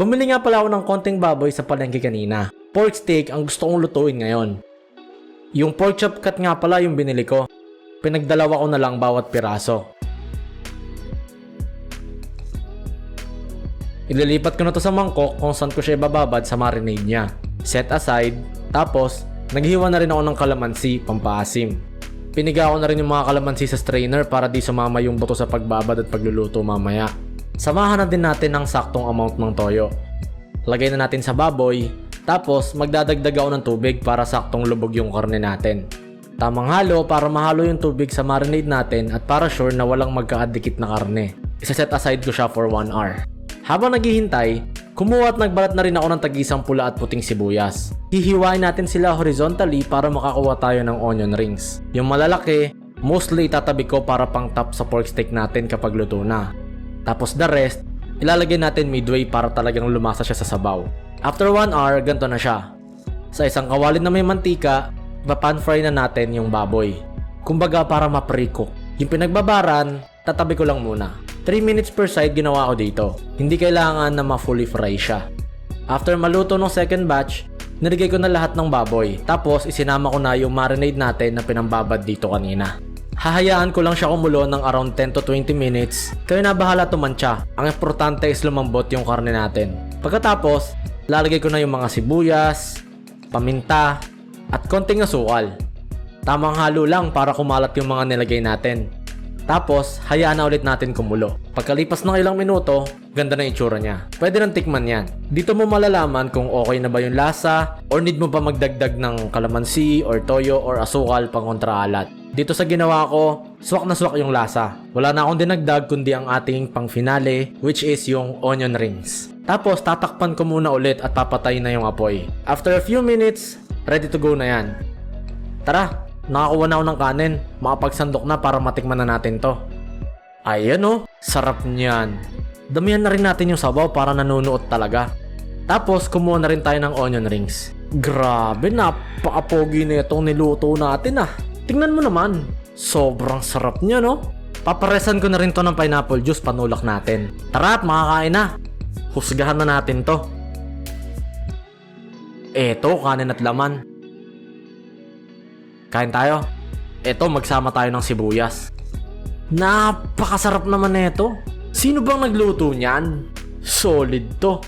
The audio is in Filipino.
Bumili nga pala ako ng konting baboy sa palengke kanina. Pork steak ang gusto kong lutuin ngayon. Yung pork chop cut nga pala yung binili ko. Pinagdalawa ko na lang bawat piraso. Ililipat ko na to sa mangkok kung saan ko siya ibababad sa marinade niya. Set aside, tapos naghiwa na rin ako ng kalamansi, pampaasim. Piniga ko na rin yung mga kalamansi sa strainer para di sumama yung buto sa pagbabad at pagluluto mamaya. Samahan na din natin ng saktong amount ng toyo. Lagay na natin sa baboy, tapos magdadagdag ako ng tubig para saktong lubog yung karne natin. Tamang halo para mahalo yung tubig sa marinade natin at para sure na walang magkaadikit na karne. Isa-set aside ko siya for 1 hour. Habang naghihintay, kumuha at nagbalat na rin ako ng tagisang pula at puting sibuyas. Hihiwain natin sila horizontally para makakuha tayo ng onion rings. Yung malalaki, mostly itatabi ko para pang top sa pork steak natin kapag luto na. Tapos the rest, ilalagay natin midway para talagang lumasa siya sa sabaw. After 1 hour, ganito na siya. Sa isang kawali na may mantika, ipapan fry na natin yung baboy. Kumbaga para mapriko. Yung pinagbabaran, tatabi ko lang muna. 3 minutes per side ginawa ko dito. Hindi kailangan na ma-fully fry siya. After maluto ng second batch, nilagay ko na lahat ng baboy. Tapos isinama ko na yung marinade natin na pinambabad dito kanina. Hahayaan ko lang siya kumulo ng around 10 to 20 minutes. Kayo na bahala tumantsa. Ang importante is lumambot yung karne natin. Pagkatapos, lalagay ko na yung mga sibuyas, paminta, at konting asukal. Tamang halo lang para kumalat yung mga nilagay natin. Tapos, hayaan na ulit natin kumulo. Pagkalipas ng ilang minuto, ganda na itsura niya. Pwede nang tikman yan. Dito mo malalaman kung okay na ba yung lasa or need mo pa magdagdag ng kalamansi or toyo or asukal pang kontraalat. Dito sa ginawa ko, swak na swak yung lasa. Wala na akong dinagdag kundi ang ating pang finale which is yung onion rings. Tapos tatakpan ko muna ulit at papatay na yung apoy. After a few minutes, ready to go na yan. Tara, nakakuha na ako ng kanin. Makapagsandok na para matikman na natin to. Ayan oh, sarap niyan. Damihan na rin natin yung sabaw para nanunuot talaga. Tapos kumuha na rin tayo ng onion rings. Grabe, napaka-pogi na itong niluto natin ah. Tingnan mo naman, sobrang sarap niya no? Paparesan ko na rin to ng pineapple juice panulak natin. Tara at makakain na. Husgahan na natin to. Eto, kanin at laman. Kain tayo. Eto, magsama tayo ng sibuyas. Napakasarap naman nito. Sino bang nagluto niyan? Solid to.